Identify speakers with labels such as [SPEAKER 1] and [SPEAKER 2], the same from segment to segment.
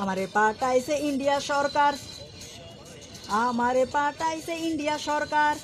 [SPEAKER 1] আমারে পাঠাইছে ইন্ডিয়া সরকার। আমারে পাঠাইছে ইন্ডিয়া সরকার।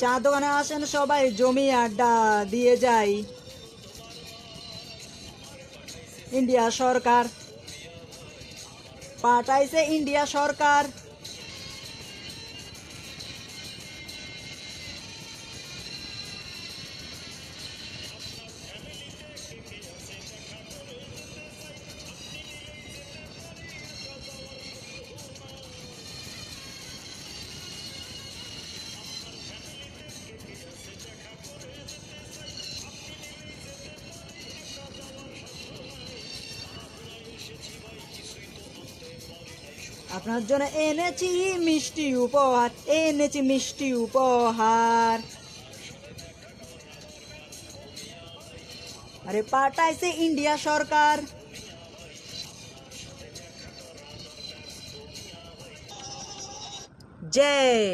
[SPEAKER 1] চা দোকানে আসেন সবাই জমি আড্ডা দিয়ে যাই। ইন্ডিয়া সরকার পাঠাইছে ইন্ডিয়া সরকার। আপনার জন্য এনেছি মিষ্টি উপহার এনেছি মিষ্টি উপহার। আরে পাঠাইছে ইন্ডিয়া সরকার। জয়।